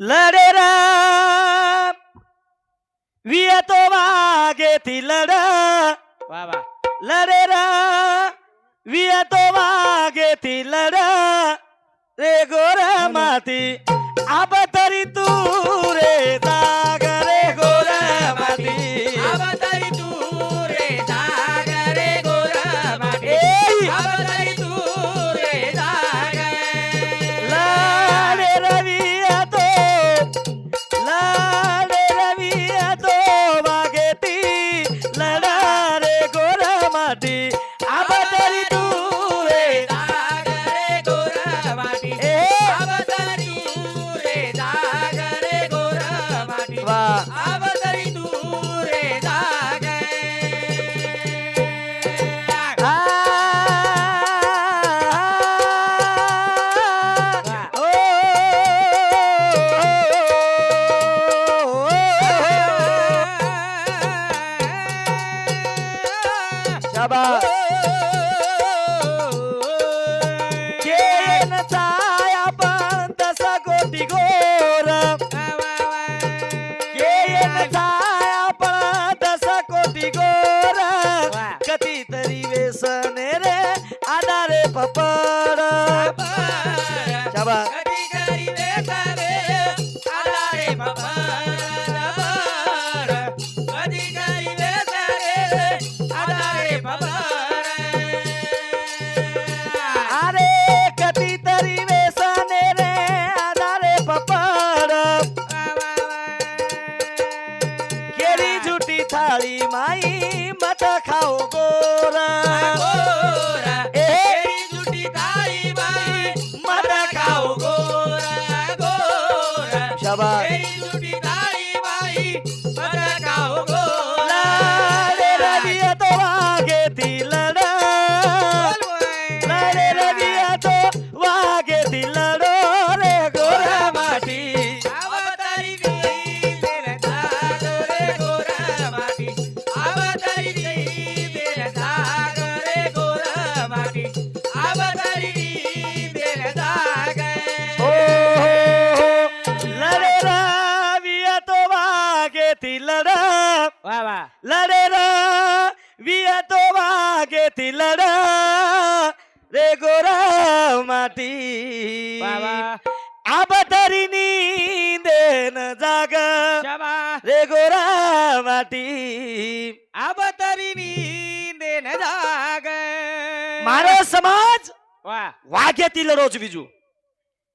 लढे राम वियतो वागे ती लढ. वा वा. लढे राम वियतो वागे ती लढ. रे गोर माती आब तरी तू रे जाग pa घेती लढा. वा वा. लढे रा विया तो वा घेती लढा. रे गोरा माती. वा वा. आबतरी देन जाग. शाबा. रे गोरा माती. आबतरी देन जाग. मारो समाज वा. वा घेतील रोज विजू.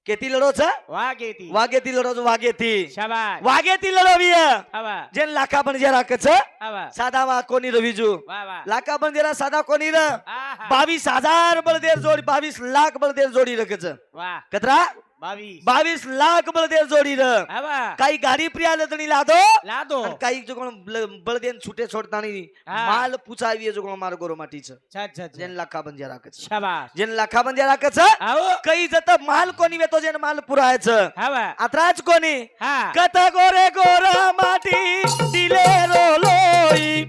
केती लढोच वागेती वागेती लढोच वागेती वाघ वागेती लढवी जे लाखा पण जे राखच साधा वा कोणी रविजू लाखा पण जेरा साधा कोणी र? बावीस हजार बळदेर जोडी बावीस लाख बळदेर जोडी रखच कतरा? बावीस. लाख बळदेव जोडीनं. काही गाडी प्रिय आलं तरी लादो. लादो. काही जोगण बळदेन सुटे सोडतानी माल पुचावी जोगण मार गोरो माटीच. जेन लाखा बंजे राखच जेन लाखा बंजे राखच काही जत माल कोणी येतो जेन माल पुरायच. आत्राच कोणी? कत गोरे गोरा माटी दिले रोलोई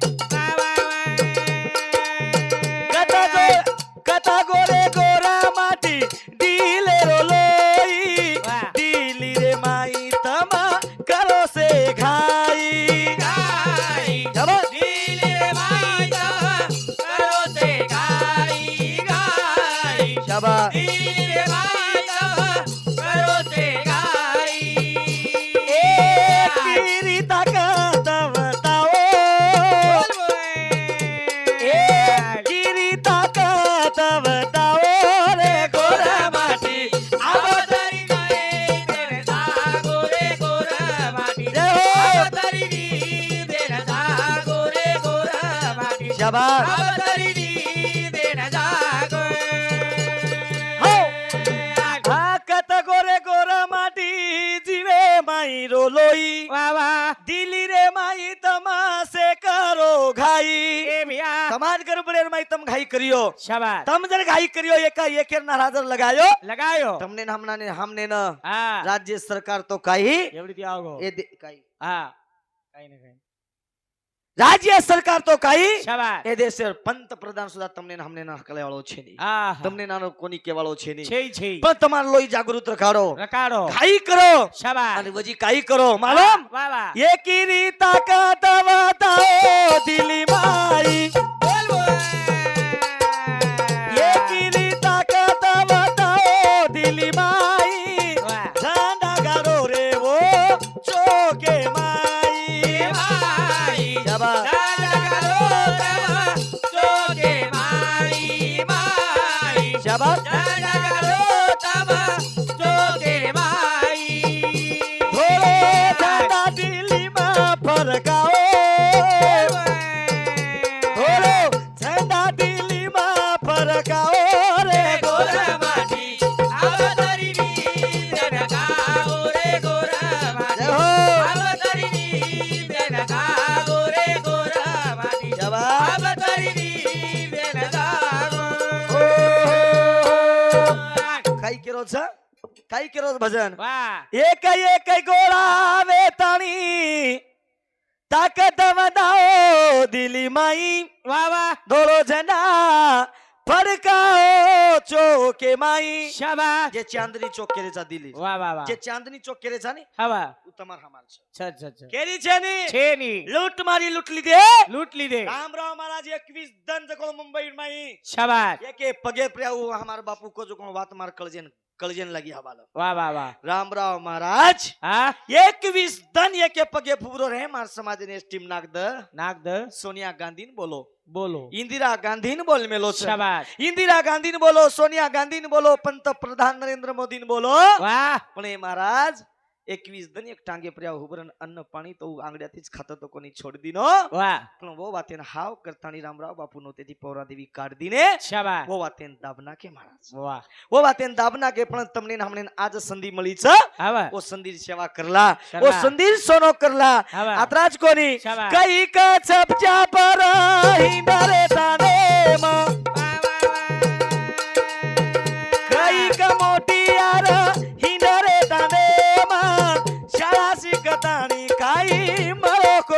શાબાશ અવતરીની દેન જાગો. હો. તાકત ગોરે ગોરા માટી જીવે માઈ રો લોઈ વાહ વાહ. દિલી રે માઈ તમાસે કરો ઘાઈ. એ મિયા. સમાજ રાજ્ય સરકાર તો કાઈ એવડી રાજ્ય સરકાર તો કઈ એ દેશે પંતપ્રધાન સુધા તમને અમને ના કલેવાળો છે નહીં. તમને નાનો કોની કેવાળો છે નહીં. છે છે પણ તમારો લોહી જાગૃત રખાડો. રકાડો કાઈ કરો. શાબાશ. અને વજી કાઈ કરો. માલમ. વાહ વાહ. એકી તાકાત બતાવો દિલી માઈ બોલ બોલ ભજન. વાહ. એક એક ગોળા આવે તાણી. તાકાત વધાવો દિલી માઈ. વાહ વાહ. ધોળો ઝંડા ફડકાઓ ચોકે માઈ. શાબાશ. જે ચાંદની ચોક કેરે છે દિલી. વાહ વાહ વાહ. જે ચાંદની ચોક કેરે છે ને? હવા उ તમાર હમાર છે. છ છ છ. કેરી છે ને? છે ની. લૂટ મારી લૂંટ લીધે. લૂંટ લીધે. રામરાવ મહારાજ 21 દન જકો મુંબઈ માં શાબાશ. એકે પગે પ્ર્યાઉ હમાર બાપુ કો જો કોણ વાત માર કળજેન કળજેન લાગી હવાલો વાહ વાહ વાહ રામરાવ મહારાજ હા એકવીસ ધન એકે પગે ફૂબરો રહે માર સમાજ ને સ્ટીમ નાખ દ નાક દ સોનિયા ગાંધી બોલો બોલો ઇન્દિરા ગાંધી બોલ મેલો છે શાબાશ ઇન્દિરા ગાંધી બોલો સોનિયા ગાંધી બોલો પંતપ્રધાન નરેન્દ્ર મોદી બોલો વાહ પણ એ મહારાજ એકવીસ ધન એક ટાંગે પ્ર્યા હુબરન અન્ન પાણી તો હું આંગળીયાથી જ ખાતો તો કોની છોડી દીનો વાહ પણ વો વાતે હાવ કરતાની રામરાવ બાપુ નો તેથી પૌરા દેવી કાઢ દીને શાબાશ વો વાતે દાબ નાખે મહારાજ વાહ વો વાતે દાબ નાખે પણ તમને ને હમણે આજ સંધિ મળી છે હવા ઓ સંદીર સેવા કરલા ઓ કરલા. સંદીર સોનો કરલા હવા. આત્રાજ કોની શાબાશ. કઈ કા છપચા પર હિંડરે તાને માં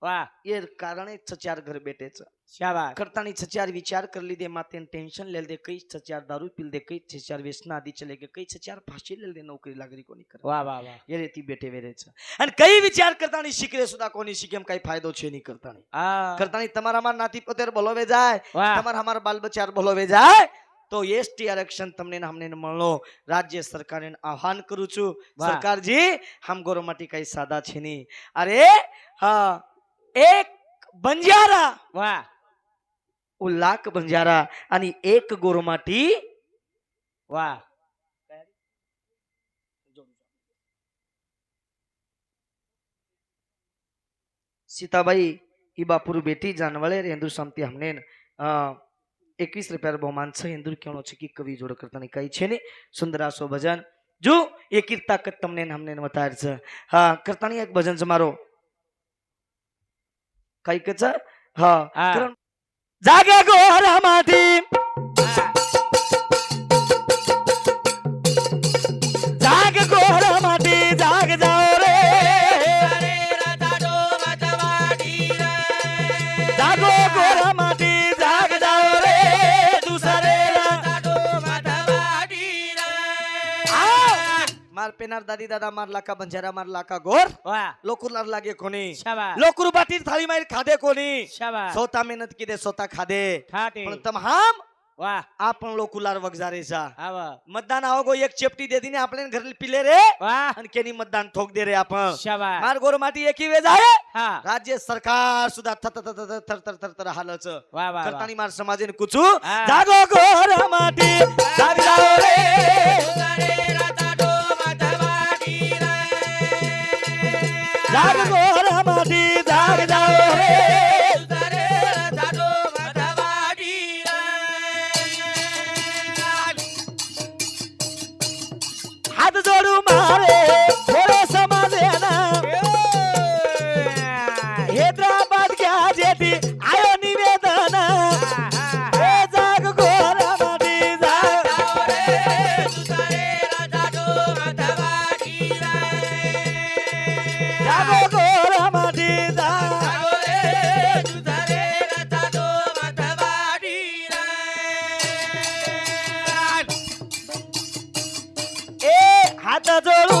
કઈ સચાર શીકન કઈ ન- માર્ક લેમેલે છે પણ કઈ વાહ એ કારણે સચાર ઘર બેઠે છે શાબાશ કરતાની સચાર વિચાર કરી લીધે માતે ટેન્શન લે દે કઈ સચાર દારૂ પી દે કઈ સચાર વ્યસના આદि ચલે કે કઈ સચાર ફાંસી લે દે નોકરી લાગરી કોની કરે વાહ વાહ વાહ એ રેતી બેઠે વેરે છે અને કઈ વિચાર કરતાની શીખરે સુધા કોની શીખે એમ કઈ ફાયદો છે નહીં કરતાની આ કરતાની તમારા માર નાતી પોતેર બોલોવે જાય વાહ તમારા અમારા બાલ બચાર બોલોવે જાય તો એસટી આરક્ષણ તમને ને અમને મળો રાજ્ય સરકારને આહ્વાન કરું છું વાહ. સરકારજી હમ ગોરો માટે કઈ સાદા છે નહીં અરે હા એક બંજારા વાહ ઓ લાખ બંજારા અને એક ગોરો માટી વાહ सीताबाई ही बापूर बेटी जानवळे रे हिंदू समती हमने એકવીસ રૂપિયા બહુમાન છે હિન્દુ કેણો છે કે કવિ જોડે કરતા કઈ છે ને સુંદરાસો ભજન જો એકી તાકત તમને ને હમને વતાર છે હા કરતાની એક ભજન છે મારો काय कचा हा जागा गोरा माटी दादी दादा मारला का बंजारा मारला का गोर? वा. लोकुरला लागे कोणी? लोकुर बाटीर थाळी माहीर खादे कोणी? स्वतः मेहनत किदे स्वतः खादे. पण तमाम वा. आपण लोकुलार वगजारेचा मतदान आहो गो एक चेपटी दे दिने आपल्या घरी पिले रे. वा. आणि केनी मतदान ठोक दे रे आपण. मार गोर माटी एकी वेळ आहे हा. राज्य सरकार सुद्धा थर थर थर थर थर थर थर हालच. वा वा वा. करतानी मार समाजेने कुचू. जागो गोर माटी जाग रे. जाग गोर माटी जाग जाओ रे हात जोडू मारे हात जोडू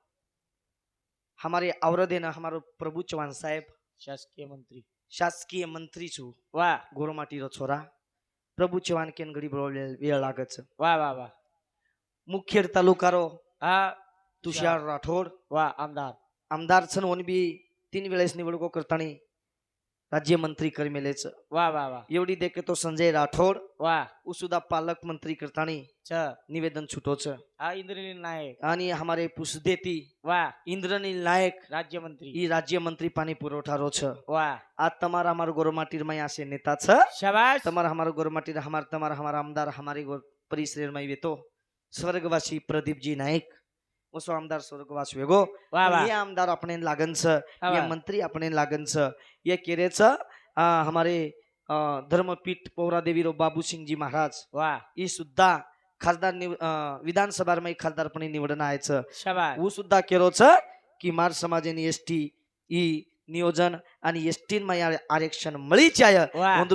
हमारे आवरदेन हमारो प्रभु चौहान साहेब શાસકીય મંત્રી शासकीय मंत्री छु વા गोरमाटीरो छोरा प्रभु चौहान केन गरीब वेळ लागत छ वा वा वा मुखेड तालुकारो हा तुषार राठोड वा आमदार आमदार छन वन बी तीन वेळेस निवडणूक करताना राज्यमंत्री कर मिलेच। वा वा वा एवढी देखे तो संजय राठोड वा उसुदा पालक मंत्री करतानी निवेदन छुटोच। हा इंद्रनील नायक। आणि हमारे पुसदेती वा इंद्रनील नायक राज्य मंत्री ई राज्य मंत्री पाणी पुरवठा रो छ वा आज तमार हमारे गोरमाटीर मय आसे नेता छ शाबाश तमार हमार गोरमाटीर हमार तमार आमदार हमारे परिसरेर मय वेतो स्वर्गवासी प्रदीप जी नायक। उसो आमदार स्वर्गवास वेगो। हे आमदार अपने लागन छ मंत्री अपने लागन छ ये छ हमारे धर्मपीठ पौरा देवी रो बाबू सिंह जी महाराज। वा ही सुद्धा खासदार निव- अ, विधानसभामा ही खासदारपणे निवडणं आहे छ ऊ सुद्धा केलो छ कि मार एस टी ई नियोजन आणि एसटी आरक्षण मळी चाय।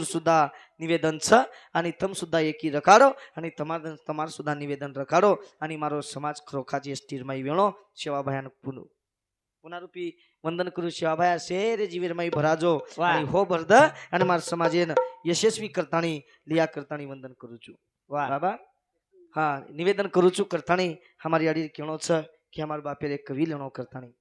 सुद्धा નિવેદન છે અને તમ સુધા એકી રખાડો અને તમાર તમાર સુધા નિવેદન રખાડો અને મારો સમાજ ખરોખા જે સ્ટીરમાં વેણો સેવાભાઈ પૂરું પુનરૂપી વંદન કરું સેવાભાઈ શેર જીવીરમાં ભરાજો હો ભરદ અને મારા સમાજે યશસ્વી કરતાણી લિયા કરતાણી વંદન કરું છું વાહ બાબા હા નિવેદન કરું છું કરતાણી અમારી અડી કેણો છે કે અમારા બાપે એક કવિ લેણો કરતાણી